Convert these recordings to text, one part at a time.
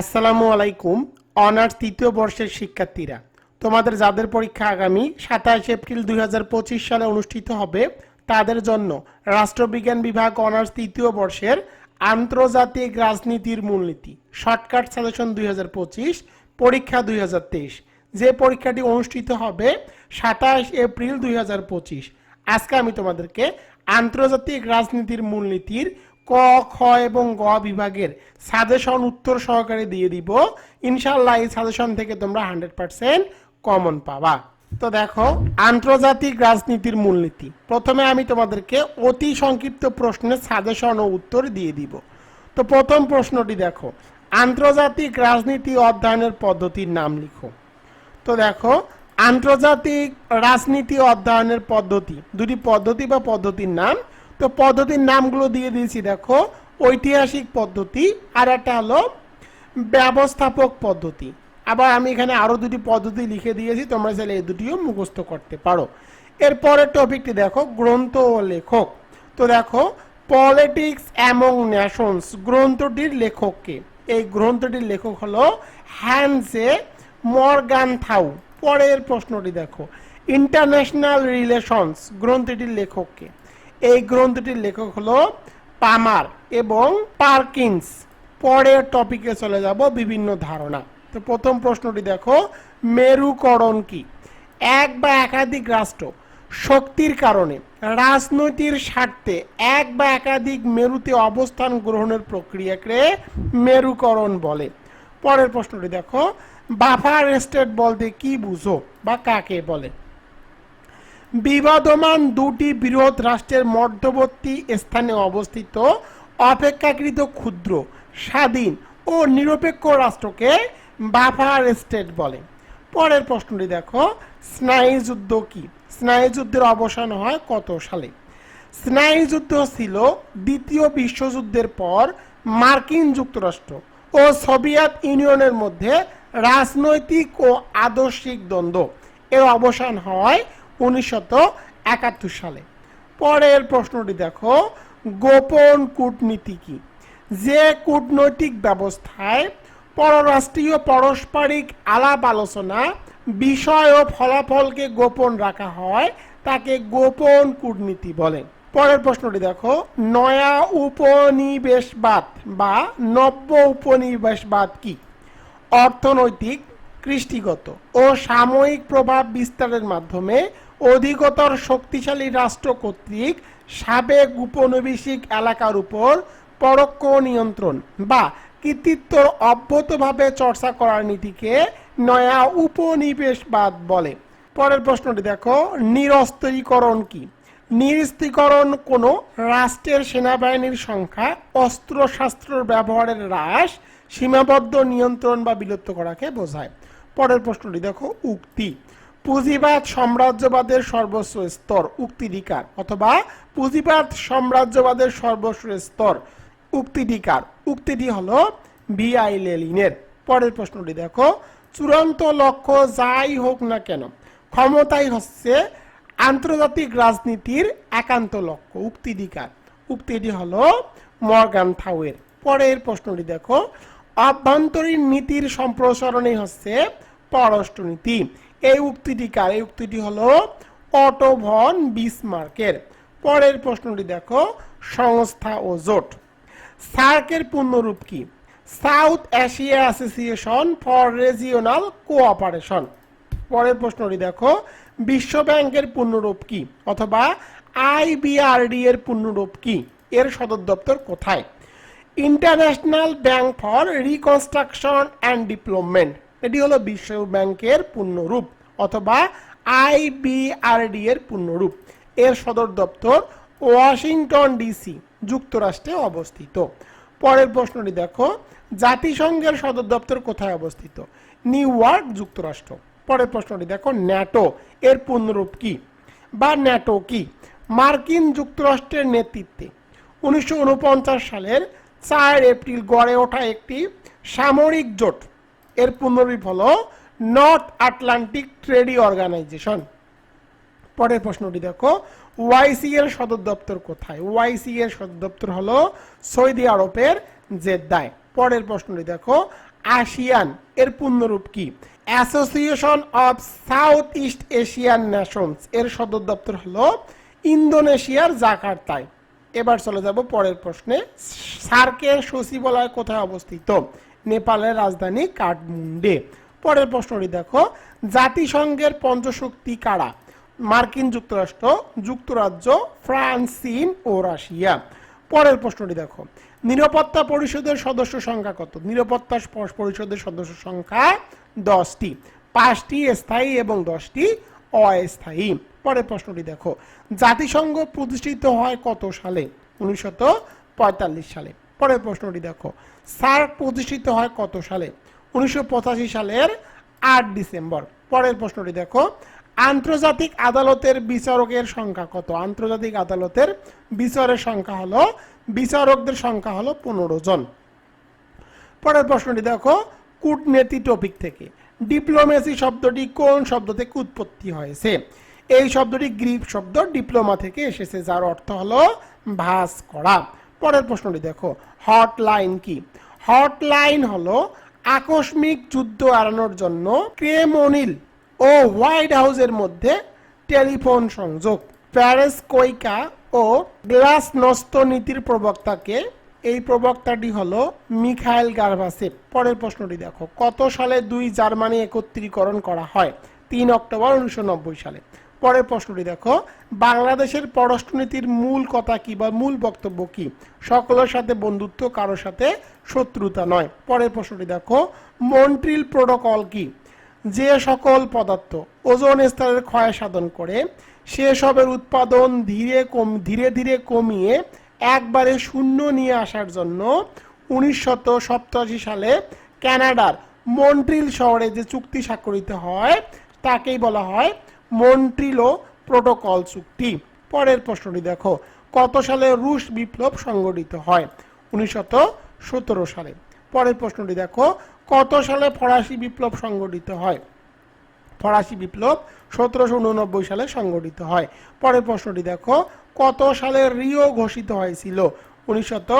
আসসালামু আলাইকুম, অনার্স তৃতীয় বর্ষের শিক্ষার্থীরা। তোমাদের যাদের পরীক্ষা আগামী সাতাশ এপ্রিল দুই হাজার পঁচিশ সালে অনুষ্ঠিত হবে, তাদের জন্য রাষ্ট্রবিজ্ঞান বিভাগ অনার্স তৃতীয় বর্ষের আন্তর্জাতিক রাজনীতির মূলনীতি, শর্টকাট সাজেশন দুই পরীক্ষা দুই হাজার তেইশ। যে পরীক্ষাটি অনুষ্ঠিত হবে সাতাশ এপ্রিল দুই হাজার পঁচিশ। আজকে আমি তোমাদেরকে আন্তর্জাতিক রাজনীতির মূলনীতির ক, খ এবং গ বিভাগের সাজেশন উত্তর সহকারে দিয়ে দিব। ইনশাল্লাহ এই সাজেশন থেকে তোমরা হান্ড্রেড পার্সেন্ট কমন পাবা। তো দেখো, আন্তর্জাতিক রাজনীতির মূলনীতি। প্রথমে আমি তোমাদেরকে অতি সংক্ষিপ্ত প্রশ্নের সাজেশন ও উত্তর দিয়ে দিব। তো প্রথম প্রশ্নটি দেখো, আন্তর্জাতিক রাজনীতি অধ্যয়নের পদ্ধতির নাম লিখো। তো দেখো, আন্তর্জাতিক রাজনীতি অধ্যয়নের পদ্ধতি, দুটি পদ্ধতি বা পদ্ধতির নাম তো পদ্ধতির নামগুলো দিয়ে দিয়েছি, দেখো। ঐতিহাসিক পদ্ধতি, আর একটা হলো ব্যবস্থাপক পদ্ধতি। আবার আমি এখানে আরও দুটি পদ্ধতি লিখে দিয়েছি, তোমরা চাইলে এই দুটিও মুখস্থ করতে পারো। এরপরের টপিকটি দেখো, গ্রন্থ ও লেখক। তো দেখো পলিটিক্স অ্যামং ন্যাশনস গ্রন্থটির লেখককে। এই গ্রন্থটির লেখক হলো হ্যান্সে মর্গান থাউ। পরের প্রশ্নটি দেখো ইন্টারন্যাশনাল রিলেশনস গ্রন্থটির লেখককে। এই গ্রন্থটির লেখক হলো পামার এবং পার্কিন্স। পরের টপিকে চলে যাব বিভিন্ন ধারণা। তো প্রথম প্রশ্নটি দেখো, মেরুকরণ কি? এক বা একাধিক রাষ্ট্র শক্তির কারণে রাজনৈতিক স্বার্থে এক বা একাধিক মেরুতে অবস্থান গ্রহণের প্রক্রিয়াকে মেরুকরণ বলে। পরের প্রশ্নটি দেখো, বাফার স্টেট বলতে কি বুঝো বা কাকে বলে? বিবাদমান দুটি বৃহৎ রাষ্ট্রের মধ্যবর্তী স্থানে অবস্থিত, অপেক্ষাকৃত ক্ষুদ্র, স্বাধীন ও নিরপেক্ষ রাষ্ট্রকে বাফার স্টেট বলে। পরের প্রশ্নটি দেখো, স্নায়ুযুদ্ধ কি? স্নায়ুযুদ্ধের অবসান হয় কত সালে? স্নায়ুযুদ্ধ ছিল দ্বিতীয় বিশ্বযুদ্ধের পর মার্কিন যুক্তরাষ্ট্র ও সোভিয়েত ইউনিয়নের মধ্যে রাজনৈতিক ও আদর্শিক দ্বন্দ্ব। এর অবসান হয় উনিশশত একাত্তর সালে। পরের প্রশ্নটি দেখো, গোপন কূটনীতি কি? যে কূটনৈতিক ব্যবস্থায় পররাষ্ট্রীয় পারস্পরিক আলাপ আলোচনা বিষয় ও ফলাফলকে গোপন রাখা হয়, তাকে গোপন কূটনীতি বলে। পরের প্রশ্নটি দেখো, নয়া উপনিবেশবাদ বা নব্য উপনিবেশবাদ কি? অর্থনৈতিক, কৃষ্টিগত ও সাময়িক প্রভাব বিস্তারের মাধ্যমে অধিকতর শক্তিশালী রাষ্ট্র কর্তৃক সাবেক উপনিবেশিক এলাকার উপর পরোক্ষ নিয়ন্ত্রণ বা কৃতিত্ব অব্যাহতভাবে চর্চা করার নীতিকে নয়া উপনিবেশবাদ বলে। পরের প্রশ্নটি দেখো, নিরস্ত্রীকরণ কি? নিরস্ত্রীকরণ কোনো রাষ্ট্রের সেনাবাহিনীর সংখ্যা, অস্ত্রশস্ত্রের ব্যবহারের হ্রাস, সীমাবদ্ধ নিয়ন্ত্রণ বা বিলুপ্ত করাকে বোঝায়। পরের প্রশ্নটি দেখো, উক্তি। পুঁজিবাদ সাম্রাজ্যবাদের সর্বস্ব স্তর, উক্তিধিকার, অথবা পুঁজিবাদ সাম্রাজ্যবাদের সর্বস্ব স্তর, উক্তিধিকার। উক্তিটি হলো ভিআই লেলিনের। পরের প্রশ্নটি দেখো। চূড়ান্ত লক্ষ্য যাই হোক না কেন, ক্ষমতাই হচ্ছে আন্তর্জাতিক রাজনীতির একান্ত লক্ষ্য, উক্তিধিকার। উক্তিটি হলো মর্গান থাউয়ের। পরের প্রশ্নটি দেখো। অভ্যন্তরীণ নীতির সম্প্রসারণই হচ্ছে পররাষ্ট্রনীতি। এই উক্তিটি কার? এই উক্তিটি হলো অটো ভন বিসমার্কের। পরের প্রশ্নটি দেখো, সংস্থা ও জোট। সার্কের পূর্ণরূপ কি? South Asia Association for Regional Cooperation. পরের প্রশ্নটি দেখো, বিশ্ব ব্যাংকের পূর্ণরূপ কি? অথবা আইবিআরডি এর পূর্ণরূপ কি? এর সদর দপ্তর কোথায়? International Bank for Reconstruction and Development এটি হলো বিশ্ব ব্যাংকের পূর্ণরূপ অথবা আইবিআরডি এর পূর্ণরূপ। এর সদর দপ্তর ওয়াশিংটন ডিসি, যুক্তরাষ্ট্রে অবস্থিত। পরের প্রশ্নটি দেখো, জাতিসংঘের সদর দপ্তর কোথায় অবস্থিত? নিউ ইয়র্ক, যুক্তরাষ্ট্র। পরের প্রশ্নটি দেখো, ন্যাটো। এর পূর্ণরূপ কি? বা ন্যাটো কি? মার্কিন যুক্তরাষ্ট্রের নেতৃত্বে। উনিশশো ঊনপঞ্চাশ সালের চার এপ্রিল গড়ে ওঠা একটি সামরিক জোট। এর পূর্ণরূপ হল নর্থ আটলান্টিক ট্রেডি অর্গানাইজেশন পরের প্রশ্নটি দেখো ওয়াইসি এর সদর দপ্তর কোথায়? ওয়াইসি এর সদর দপ্তর হলো সৌদি আরবের জেদ্দায়। পরের প্রশ্নটি দেখো আসিয়ান এর পূর্ণরূপ কি? Association of South East Asian Nations এর সদর দপ্তর হলো ইন্দোনেশিয়ার জাকার্তায়। এবার চলে যাব পরের প্রশ্নে। সার্কের সচিবালয় কোথায় অবস্থিত? নেপালের রাজধানী কাঠমুন্ডে। পরের প্রশ্নটি দেখো, জাতিসংঘের পঞ্চশক্তি কারা? মার্কিন যুক্তরাষ্ট্র, যুক্তরাজ্য, ফ্রান্স, চীন ও রাশিয়া। পরের প্রশ্নটি দেখো, নিরাপত্তা পরিষদের সদস্য সংখ্যা কত? নিরাপত্তা পরিষদের সদস্য সংখ্যা দশটি। পাঁচটি স্থায়ী এবং দশটি অস্থায়ী। পরের প্রশ্নটি দেখো, জাতিসংঘ প্রতিষ্ঠিত হয় কত সালে? পঁয়তাল্লিশ সালে। পরের প্রশ্নটি দেখো সার্ক প্রতিষ্ঠিত হয় কত সালে? উনিশশো পঁচাশি সালের আট ডিসেম্বর। পরের প্রশ্নটি দেখো। আন্তর্জাতিক আদালতের বিচারকের সংখ্যা কত? আন্তর্জাতিক আদালতের বিচারের সংখ্যা হলো, বিচারকদের সংখ্যা হলো পনেরো জন। পরের প্রশ্নটি দেখো, কূটনীতি টপিক থেকে। ডিপ্লোমেসি শব্দটি কোন শব্দ থেকে উৎপত্তি হয়েছে? এই শব্দটি গ্রিক শব্দ ডিপ্লোমা থেকে এসেছে, যার অর্থ হলো ভাস করা। পরের প্রশ্নটি দেখো, হটলাইন কি? হটলাইন হলো আকস্মিক যুদ্ধ এড়ানোর জন্য ক্রেমনিল ও হোয়াইট হাউসের মধ্যে টেলিফোন সংযোগ। প্যারেস কৈকা ও গ্লাস নষ্ট নীতির প্রবক্তাকে এই প্রবক্তাটি হলো মিখাইল গার্ভাসেপ পরের প্রশ্নটি দেখো, কত সালে দুই জার্মানি একত্রীকরণ করা হয়? তিন অক্টোবর উনিশশো নব্বই সালে। পরের প্রশ্নটি দেখো। বাংলাদেশের পররাষ্ট্রনীতির মূল কথা কি বা মূল বক্তব্য কি? সকলের সাথে বন্ধুত্ব, কারোর সাথে শত্রুতা নয়। পরের প্রশ্নটি দেখো। মন্ট্রিল প্রোটোকল কি? যে সকল পদার্থ ওজন স্তরের ক্ষয় সাধন করে, সেসবের উৎপাদন ধীরে কম ধীরে ধীরে কমিয়ে একবারে শূন্য নিয়ে আসার জন্য সপ্তাশি সালে কানাডার মন্ট্রিল শহরে যে চুক্তি স্বাক্ষরিত হয়, তাকেই বলা হয় মন্ট্রিলো প্রোটোকল চুক্তি। পরের প্রশ্নটি দেখো, কত সালে রুশ বিপ্লব সংগঠিত হয়? উনিশশত সতেরো সালে। পরের প্রশ্নটি দেখো, কত সালে ফরাসি বিপ্লব সংগঠিত হয়? ফরাসি বিপ্লব সতেরোশো উননব্বই সালে সংগঠিত হয়। পরের প্রশ্নটি দেখো, কত সালে রিও ঘোষিত হয়েছিল? উনিশশত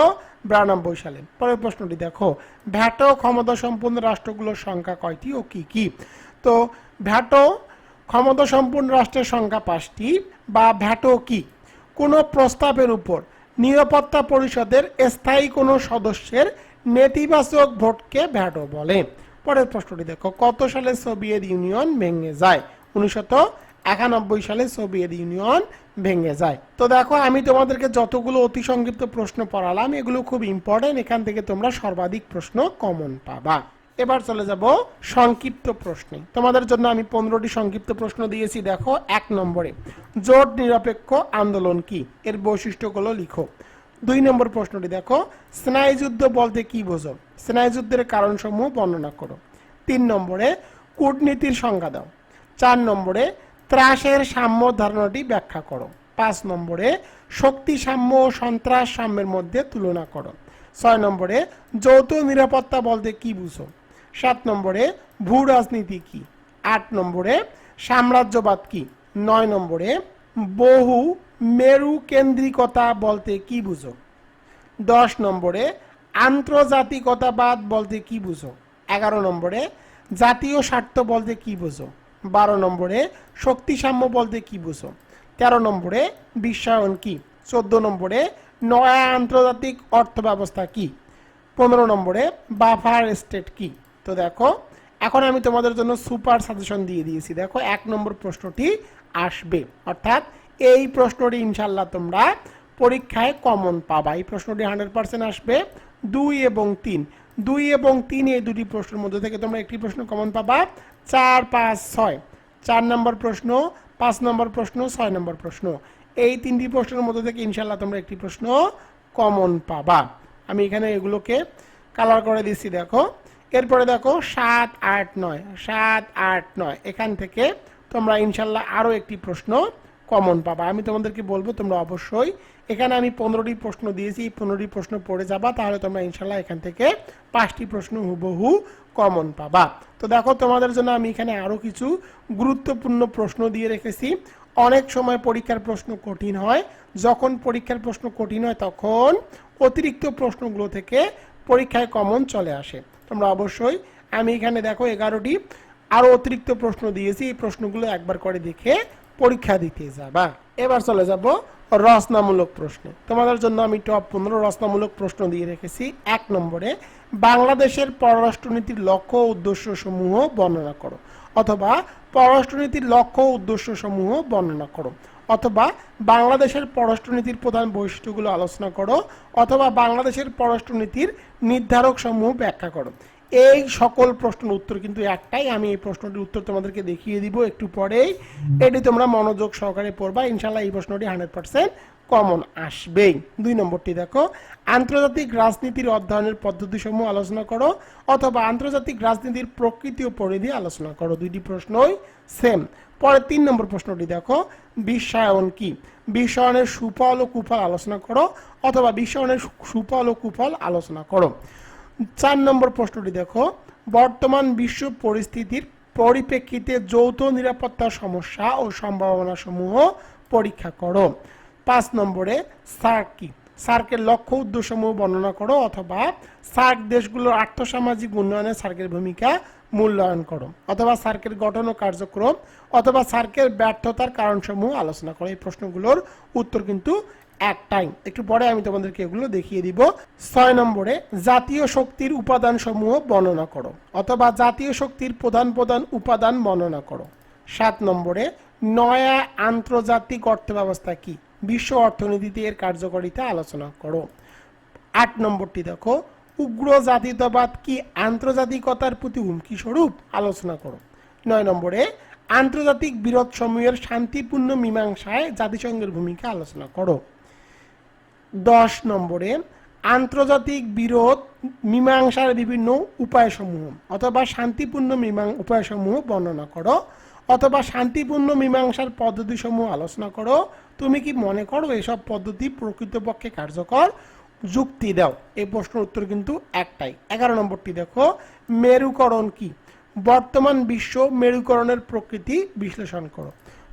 বিরানব্বই সালে। পরের প্রশ্নটি দেখো, ভ্যাটো ক্ষমতা সম্পন্ন রাষ্ট্রগুলোর সংখ্যা কয়টি ও কি কি? তো ভ্যাটো ক্ষমতা সম্পন্ন রাষ্ট্রের সংখ্যা পাঁচটি বা ভ্যাটো কি? কোনো প্রস্তাবের উপর নিরাপত্তা পরিষদের স্থায়ী কোনো সদস্যের নেতিবাচক ভোটকে ভ্যাটো বলে। পরের প্রশ্নটি দেখো, কত সালে সোভিয়েত ইউনিয়ন ভেঙে যায়? উনিশশত একানব্বই সালে সোভিয়েত ইউনিয়ন ভেঙে যায়। তো দেখো, আমি তোমাদেরকে যতগুলো অতি সংক্ষিপ্ত প্রশ্ন পড়ালাম, এগুলো খুব ইম্পর্টেন্ট এখান থেকে তোমরা সর্বাধিক প্রশ্ন কমন পাবা। এবার চলে যাব সংক্ষিপ্ত প্রশ্নে। তোমাদের জন্য আমি পনেরোটি সংক্ষিপ্ত প্রশ্ন দিয়েছি, দেখো, এক নম্বরে, জোট নিরপেক্ষ আন্দোলন কি? এর বৈশিষ্ট্যগুলো লিখো। দুই নম্বর প্রশ্নটি দেখো স্নায়ুযুদ্ধ বলতে কি বোঝো? স্নায়ুযুদ্ধের কারণসমূহ বর্ণনা করো। তিন নম্বরে, কূটনীতির সংজ্ঞা দাও। চার নম্বরে, ত্রাসের সাম্য ধারণাটি ব্যাখ্যা করো। পাঁচ নম্বরে শক্তি সাম্য ও সন্ত্রাস সাম্যের মধ্যে তুলনা করো। ছয় নম্বরে, যৌথ নিরাপত্তা বলতে কি বুঝো? সাত নম্বরে ভূ রাজনীতি কি? আট নম্বরে সাম্রাজ্যবাদ কি? নয় নম্বরে বহু মেরু কেন্দ্রিকতা বলতে কি বুঝো? দশ নম্বরে আন্তর্জাতিকতাবাদ বলতে কি বুঝো? এগারো নম্বরে জাতীয় স্বার্থ বলতে কি বুঝো? বারো নম্বরে শক্তিসাম্য বলতে কি বুঝো? তেরো নম্বরে বিশ্বায়ন কি? চোদ্দ নম্বরে নয়া আন্তর্জাতিক অর্থ ব্যবস্থা কি? পনেরো নম্বরে বাফার স্টেট কি? তো দেখো, এখন আমি তোমাদের জন্য সুপার সাজেশন দিয়ে দিয়েছি। দেখো, এক নম্বর প্রশ্নটি আসবে। অর্থাৎ এই প্রশ্নটি ইনশাল্লাহ তোমরা পরীক্ষায় কমন পাবা। এই প্রশ্নটি হান্ড্রেড পার্সেন্ট আসবে। দুই এবং তিন। দুই এবং তিন এই দুটি প্রশ্নের মধ্যে থেকে তোমরা একটি প্রশ্ন কমন পাবা। চার, পাঁচ, ছয়। চার নম্বর প্রশ্ন, পাঁচ নম্বর প্রশ্ন, ছয় নম্বর প্রশ্ন। এই তিনটি প্রশ্নের মধ্যে থেকে ইনশাল্লাহ তোমরা একটি প্রশ্ন কমন পাবা। আমি এখানে এগুলোকে কালার করে দিচ্ছি, দেখো। এরপরে দেখো সাত, আট, নয়। সাত, আট, নয়। এখান থেকে তোমরা ইনশাল্লাহ আরও একটি প্রশ্ন কমন পাবা। আমি তোমাদেরকে বলব, তোমরা অবশ্যই এখানে আমি পনেরোটি প্রশ্ন দিয়েছি, এই পনেরোটি প্রশ্ন পড়ে যাবা, তাহলে তোমরা ইনশাল্লাহ এখান থেকে পাঁচটি প্রশ্ন হুবহু কমন পাবা। তো দেখো, তোমাদের জন্য আমি এখানে আরও কিছু গুরুত্বপূর্ণ প্রশ্ন দিয়ে রেখেছি। অনেক সময় পরীক্ষার প্রশ্ন কঠিন হয়। যখন পরীক্ষার প্রশ্ন কঠিন হয়, তখন অতিরিক্ত প্রশ্নগুলো থেকে পরীক্ষায় কমন চলে আসে। তোমরা অবশ্যই, আমি এখানে দেখো এগারোটি, আরও অতিরিক্ত প্রশ্ন দিয়েছি, এই প্রশ্নগুলো একবার করে দেখে পরীক্ষা দিতে যাবা। এবার চলে যাব রচনামূলক প্রশ্নে। তোমাদের জন্য আমি টপ পনেরো রচনামূলক প্রশ্ন দিয়ে রেখেছি। এক নম্বরে, বাংলাদেশের পররাষ্ট্রনীতির লক্ষ্য উদ্দেশ্য সমূহ বর্ণনা করো, অথবা পররাষ্ট্রনীতির লক্ষ্য উদ্দেশ্য সমূহ বর্ণনা করো। অথবা বাংলাদেশের পররাষ্ট্রনীতির প্রধান বৈশিষ্ট্যগুলো আলোচনা করো অথবা বাংলাদেশের পররাষ্ট্রনীতির নির্ধারক সমূহ ব্যাখ্যা করো। এই সকল প্রশ্নের উত্তর কিন্তু একটাই, আমি এই প্রশ্নটির উত্তর তোমাদেরকে দেখিয়ে দিব একটু পরেই। এটি তোমরা মনোযোগ সহকারে পড়বা ইনশাল্লাহ এই প্রশ্নটি হান্ড্রেড পার্সেন্ট কমন আসবেই। দুই নম্বরটি দেখো, আন্তর্জাতিক রাজনীতির অধ্যয়নের পদ্ধতিসমূহ আলোচনা করো অথবা আন্তর্জাতিক রাজনীতির প্রকৃতি ও পরিধি আলোচনা করো, দুইটি প্রশ্নই সেম পরে তিন নম্বর প্রশ্নটি দেখো, বিশ্বায়ন কি? বিশ্বায়নের সুফল ও কুফল আলোচনা করো অথবা বিশ্বায়নের সুফল ও কুফল আলোচনা করো। চার নম্বর প্রশ্নটি দেখো। বর্তমান বিশ্ব পরিস্থিতির পরিপ্রেক্ষিতে যৌথ নিরাপত্তা সমস্যা ও সম্ভাবনা সমূহ পরীক্ষা করো। পাঁচ নম্বরে, সার্ক কি? সার্কের লক্ষ্য উদ্দেশ্যসমূহ বর্ণনা করো অথবা সার্ক দেশগুলোর আর্থসামাজিক উন্নয়নে সার্কের ভূমিকা মূল্যায়ন করো অথবা সার্কের গঠন ও কার্যক্রম অথবা সার্কের ব্যর্থতার কারণসমূহ আলোচনা করো। এই প্রশ্নগুলোর উত্তর কিন্তু একটাই একটু পরে আমি তোমাদেরকে এগুলো দেখিয়ে দিব। ছয় নম্বরে, জাতীয় শক্তির উপাদান সমূহ বর্ণনা করো, অথবা জাতীয় শক্তির প্রধান প্রধান উপাদান বর্ণনা করো। সাত নম্বরে, নয়া আন্তর্জাতিক অর্থ ব্যবস্থা কি? বিশ্ব অর্থনীতিতে এর কার্যকারিতা আলোচনা করো। আট নম্বরটি দেখো, উগ্র জাতীয়তাবাদ কি আন্তর্জাতিকতার প্রতি হুমকি স্বরূপ? আলোচনা করো। নয় নম্বরে, আন্তর্জাতিক বিরোধ সমূহের শান্তিপূর্ণ মীমাংসায় জাতিসংঘের ভূমিকা আলোচনা করো। দশ নম্বরে আন্তর্জাতিক বিরোধ মীমাংসার বিভিন্ন উপায়সমূহ অথবা শান্তিপূর্ণ মীমাং উপায়সমূহ বর্ণনা করো অথবা শান্তিপূর্ণ মীমাংসার পদ্ধতিসমূহ আলোচনা করো। তুমি কি মনে করো এসব পদ্ধতি প্রকৃতপক্ষে কার্যকর? যুক্তি দাও। এই প্রশ্নের উত্তর কিন্তু একটাই। এগারো নম্বরটি দেখো, মেরুকরণ কি? বর্তমান বিশ্ব মেরুকরণের প্রকৃতি বিশ্লেষণ করো।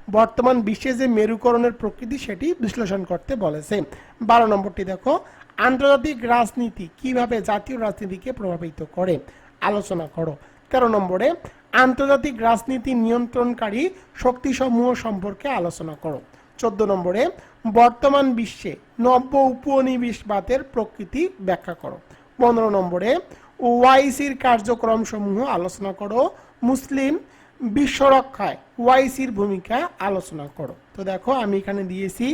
বর্তমান বিশ্বে যে মেরুকরণের প্রকৃতি সেটি বিশ্লেষণ করতে বলেছে। বারো নম্বরটি দেখো, আন্তর্জাতিক রাজনীতি কীভাবে জাতীয় রাজনীতিকে প্রভাবিত করে? আলোচনা করো। তেরো নম্বরে, আন্তর্জাতিক রাজনীতি নিয়ন্ত্রণকারী শক্তিসমূহ সম্পর্কে আলোচনা করো। চোদ্দ নম্বরে, বর্তমান বিশ্বে নব্য উপনিবেশবাদের প্রকৃতি ব্যাখ্যা করো। পনেরো নম্বরে ওয়াইসির কার্যক্রম সমূহ আলোচনা করো। মুসলিম বিশ্ব রক্ষায়, ওয়াইসির ভূমিকা আলোচনা করো। তো দেখো, আমি এখানে দিয়েছি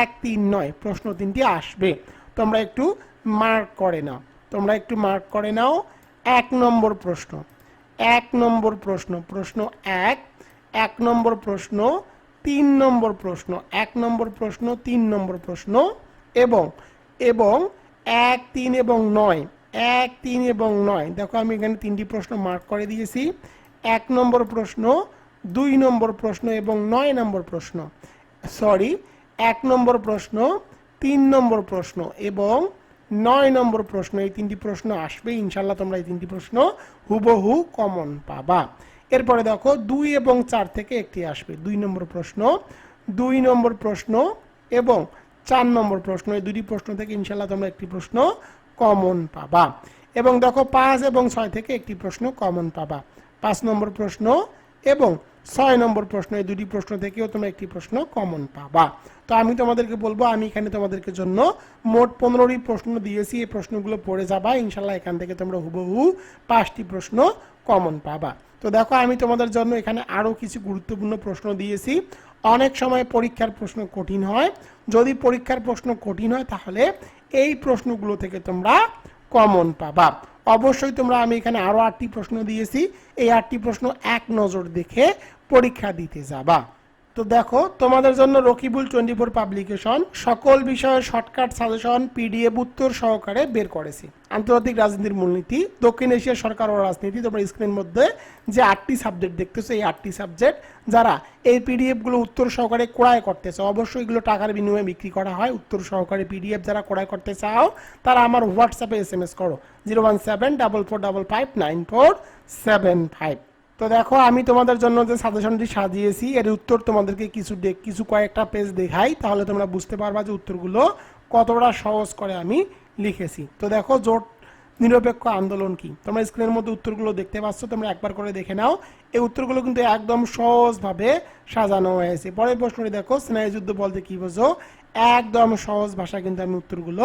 এক, তিন, নয়, প্রশ্ন তিনটি আসবে। তোমরা একটু মার্ক করে নাও। তোমরা একটু মার্ক করে নাও এক নম্বর প্রশ্ন। এক নম্বর প্রশ্ন প্রশ্ন এক এক নম্বর প্রশ্ন, তিন নম্বর প্রশ্ন, এক নম্বর প্রশ্ন, তিন নম্বর প্রশ্ন এবং এবং এক, তিন এবং নয়, এক, তিন এবং নয়। দেখো, আমি এখানে তিনটি প্রশ্ন মার্ক করে দিয়েছি। এক নম্বর প্রশ্ন, দুই নম্বর প্রশ্ন এবং নয় নম্বর প্রশ্ন। সরি এক নম্বর প্রশ্ন, তিন নম্বর প্রশ্ন এবং নয় নম্বর প্রশ্ন। এই তিনটি প্রশ্ন আসবে ইনশাল্লাহ তোমরা এই তিনটি প্রশ্ন হুবহু কমন পাবা। এরপরে দেখো, দুই এবং চার থেকে একটি আসবে। দুই নম্বর প্রশ্ন, দুই নম্বর প্রশ্ন এবং চার নম্বর প্রশ্ন। এই দুটি প্রশ্ন থেকে ইনশাল্লাহ তোমরা একটি প্রশ্ন কমন পাবা। এবং দেখো, পাঁচ এবং ছয় থেকে একটি প্রশ্ন কমন পাবা। পাঁচ নম্বর প্রশ্ন এবং ছয় নম্বর প্রশ্ন, এই দুটি প্রশ্ন থেকেও তোমরা একটি প্রশ্ন কমন পাবা। তো আমি তোমাদেরকে বলব, আমি এখানে তোমাদেরকে জন্য মোট পনেরোটি প্রশ্ন দিয়েছি, এই প্রশ্নগুলো পড়ে যাবা ইনশাল্লাহ এখান থেকে তোমরা হুবহু পাঁচটি প্রশ্ন কমন পাবা। তো দেখো, আমি তোমাদের জন্য এখানে আরও কিছু গুরুত্বপূর্ণ প্রশ্ন দিয়েছি। অনেক সময় পরীক্ষার প্রশ্ন কঠিন হয়। যদি পরীক্ষার প্রশ্ন কঠিন হয়, তাহলে এই প্রশ্নগুলো থেকে তোমরা কমন পাবা অবশ্যই তোমরা আমি এখানে আরও আটটি প্রশ্ন দিয়েছি। এই আটটি প্রশ্ন এক নজর দেখে পরীক্ষা দিতে যাবা। তো দেখো, তোমাদের জন্য রকিবুল ফোর পাবলিকেশন, সকল বিষয়ে শর্টকাট সাজেশন, পিডিএফ উত্তর সহকারে বের করেছি। আন্তর্জাতিক রাজনীতির মূলনীতি, দক্ষিণ এশিয়ার সরকার ও রাজনীতি, তোমরা স্ক্রিনের মধ্যে যে আটটি সাবজেক্ট দেখতেছো, এই আটটি সাবজেক্ট যারা এই পিডিএফগুলো উত্তর সহকারে ক্রয় করতেছে অবশ্যই এগুলো টাকার বিনিময়ে বিক্রি করা হয়। উত্তর সহকারে পিডিএফ যারা ক্রয় করতে চাও, তারা আমার হোয়াটসঅ্যাপে এস এম এস করো zero one seven double four double five nine four seven five তো দেখো, আমি তোমাদের জন্য যে সাজেশনটি সাজিয়েছি, এর উত্তর তোমাদেরকে কিছু কিছু কয়েকটা পেজ দেখাই, তাহলে তোমরা বুঝতে পারবা যে উত্তরগুলো কতটা সহজ করে আমি লিখেছি। তো দেখো, জোট নিরপেক্ষ আন্দোলন কি? তোমরা স্ক্রিনের মধ্যে উত্তরগুলো দেখতে পাচ্ছ, তোমরা একবার করে দেখে নাও। এই উত্তরগুলো কিন্তু একদম সহজভাবে সাজানো হয়েছে। পরের প্রশ্নটি দেখো স্নায়ুযুদ্ধ বলতে কি বোঝো? একদম সহজ ভাষা কিন্তু আমি উত্তরগুলো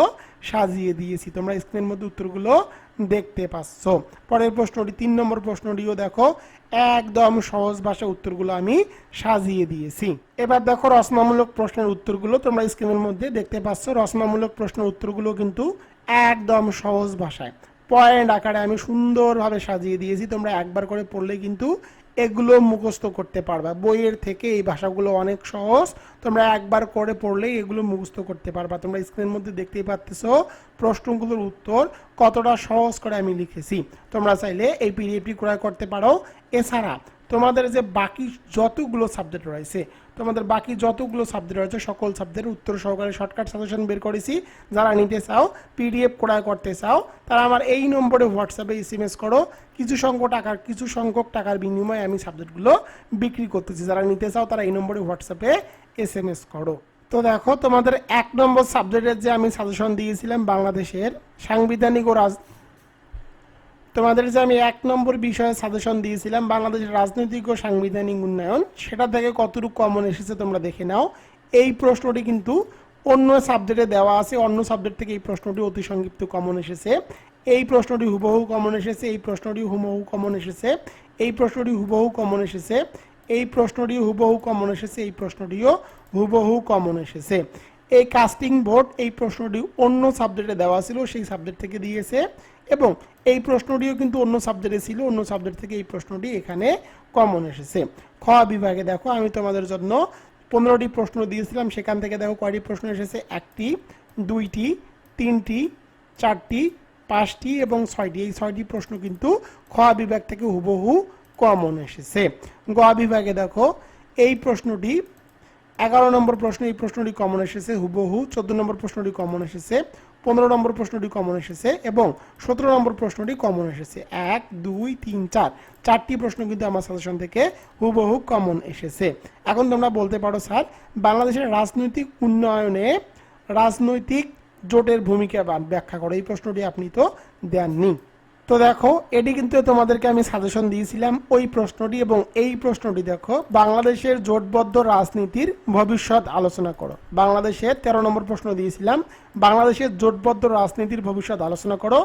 সাজিয়ে দিয়েছি। তোমরা স্ক্রিনের মধ্যে উত্তরগুলো দেখতে পাচ্ছ। পরের প্রশ্নটি, তিন নম্বর প্রশ্নটিও দেখো, একদম সহজ ভাষা উত্তরগুলো আমি সাজিয়ে দিয়েছি। এবার দেখো রচনামূলক প্রশ্নের উত্তরগুলো, তোমরা স্ক্রিনের মধ্যে দেখতে পাচ্ছ। রচনামূলক প্রশ্নের উত্তরগুলো কিন্তু একদম সহজ ভাষায়। পয়েন্ট আকারে আমি সুন্দরভাবে সাজিয়ে দিয়েছি। তোমরা একবার করে পড়লে কিন্তু এগুলো মুখস্থ করতে পারবা। বইয়ের থেকে এই ভাষাগুলো অনেক সহজ। তোমরা একবার করে পড়লেই এগুলো মুখস্থ করতে পারবা। তোমরা স্ক্রিনের মধ্যে দেখতেই পাচ্ছ প্রশ্নগুলোর উত্তর কতটা সহজ করে আমি লিখেছি। তোমরা চাইলে এই পিডিএফটি ক্রয় করতে পারো। এছাড়া তোমাদের যে বাকি যতগুলো সাবজেক্ট রয়েছে, তোমাদের বাকি যতগুলো সাবজেক্ট রয়েছে, সকল সাবজেক্টের উত্তর সহকারে শর্টকাট সাজেশন বের করেছি। যারা নিতে চাও পিডিএফ ক্রয় করতে চাও, তারা আমার এই নম্বরে হোয়াটসঅ্যাপে এসএমএস করো। কিছু সংখ্যক টাকার, কিছু সংখ্যক টাকার বিনিময়ে আমি সাবজেক্টগুলো বিক্রি করতেছি। যারা নিতে চাও, তারা এই নম্বরে হোয়াটসঅ্যাপে এসএমএস করো। তো দেখো, তোমাদের এক নম্বর সাবজেক্টের যে আমি সাজেশন দিয়েছিলাম, বাংলাদেশের সাংবিধানিক ও রাজ তোমাদের যে আমি এক নম্বর বিষয়ে সাজেশন দিয়েছিলাম বাংলাদেশের রাজনৈতিক ও সাংবিধানিক উন্নয়ন, সেটা থেকে কতটুকু কমন এসেছে তোমরা দেখে নাও। এই প্রশ্নটি কিন্তু অন্য সাবজেক্টে দেওয়া আছে, অন্য সাবজেক্ট থেকে এই প্রশ্নটি অতি সংক্ষিপ্ত কমন এসেছে। এই প্রশ্নটি হুবহু কমন এসেছে, এই প্রশ্নটি হুবহু কমন এসেছে, এই প্রশ্নটি হুবহু কমন এসেছে, এই প্রশ্নটি হুবহু কমন এসেছে, এই প্রশ্নটিও হুবহু কমন এসেছে। এই কাস্টিং ভোট এই প্রশ্নটি অন্য সাবজেক্টে দেওয়া ছিল, সেই সাবজেক্ট থেকে দিয়েছে এবং এই প্রশ্নটিও কিন্তু অন্য সাবজেক্টে ছিল, অন্য সাবজেক্ট থেকে এই প্রশ্নটি এখানে কমন এসেছে। খ বিভাগে দেখো, আমি তোমাদের জন্য পনেরোটি প্রশ্ন দিয়েছিলাম, সেখান থেকে দেখো কয়টি প্রশ্ন এসেছে? একটি, দুইটি, তিনটি, চারটি, পাঁচটি এবং ছয়টি। এই ছয়টি প্রশ্ন কিন্তু খ বিভাগ থেকে হুবহু কমন এসেছে। গ বিভাগে দেখো, এই প্রশ্নটি এগারো নম্বর প্রশ্ন, এই প্রশ্নটি কমন এসেছে, হুবহু চোদ্দ নম্বর প্রশ্নটি কমন এসেছে। পনেরো নম্বর প্রশ্নটি কমন এসেছে এবং সতেরো নম্বর প্রশ্নটি কমন এসেছে। এক, দুই, তিন, চার। চারটি প্রশ্ন কিন্তু আমার সাজেশন থেকে হুবহু কমন এসেছে। এখন তোমরা বলতে পারো, স্যার, বাংলাদেশের রাজনৈতিক উন্নয়নে রাজনৈতিক জোটের ভূমিকা ব্যাখ্যা করো। এই প্রশ্নটি আপনি তো দেননি। তো দেখো, এটি কিন্তু তোমাদেরকে আমি সাজেশন দিয়েছিলাম। ওই প্রশ্নটি এবং এই প্রশ্নটি দেখো, বাংলাদেশের জোটবদ্ধ রাজনীতির ভবিষ্যৎ আলোচনা করো। বাংলাদেশের তেরো নম্বর প্রশ্ন দিয়েছিলাম, বাংলাদেশের জোটবদ্ধ রাজনীতির ভবিষ্যৎ আলোচনা করো।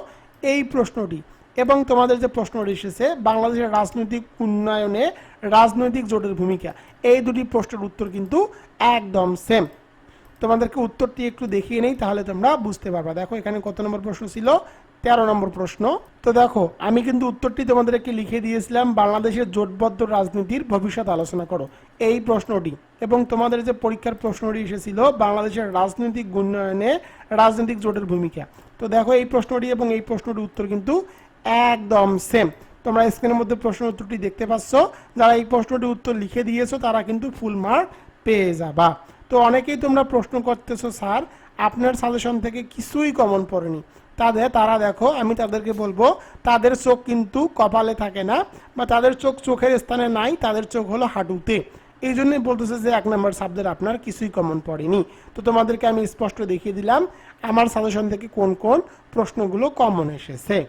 এই প্রশ্নটি এবং তোমাদের যে প্রশ্নটি এসেছে, বাংলাদেশের রাজনৈতিক উন্নয়নে রাজনৈতিক জোটের ভূমিকা, এই দুটি প্রশ্নের উত্তর কিন্তু একদম সেম তোমাদেরকে উত্তরটি একটু দেখিয়ে নেই, তাহলে তোমরা বুঝতে পারবা। দেখো, এখানে কত নম্বর প্রশ্ন ছিল? তেরো নম্বর প্রশ্ন। তো দেখো, আমি কিন্তু উত্তরটি তোমাদেরকে লিখে দিয়েছিলাম, বাংলাদেশের জোটবদ্ধ রাজনীতির ভবিষ্যৎ আলোচনা করো। এই প্রশ্নটি এবং তোমাদের যে পরীক্ষার প্রশ্নটি এসেছিল, বাংলাদেশের রাজনৈতিক উন্নয়নে রাজনৈতিক জোটের ভূমিকা। তো দেখো, এই প্রশ্নটি এবং এই প্রশ্নটির উত্তর কিন্তু একদম সেম তোমরা স্ক্রিনের মধ্যে প্রশ্ন উত্তরটি দেখতে পাচ্ছ। যারা এই প্রশ্নটির উত্তর লিখে দিয়েছ, তারা কিন্তু ফুল মার্ক পেয়ে যাবা। তো অনেকেই তোমরা প্রশ্ন করতেছো, স্যার, আপনার সাজেশন থেকে কিছুই কমন পড়েনি। তাদের, তারা দেখো, আমি তাদেরকে বলব, তাদের চোখ কিন্তু কপালে থাকে না বা তাদের চোখ চোখের স্থানে নাই, তাদের চোখ হলো হাঁটুতে। এই জন্যই বলতেছে যে এক নম্বর সাবজেক্ট আপনার কিছুই কমন পড়েনি। তো তোমাদেরকে আমি স্পষ্ট দেখিয়ে দিলাম, আমার সাজেশন থেকে কোন কোন প্রশ্নগুলো কমন এসেছে।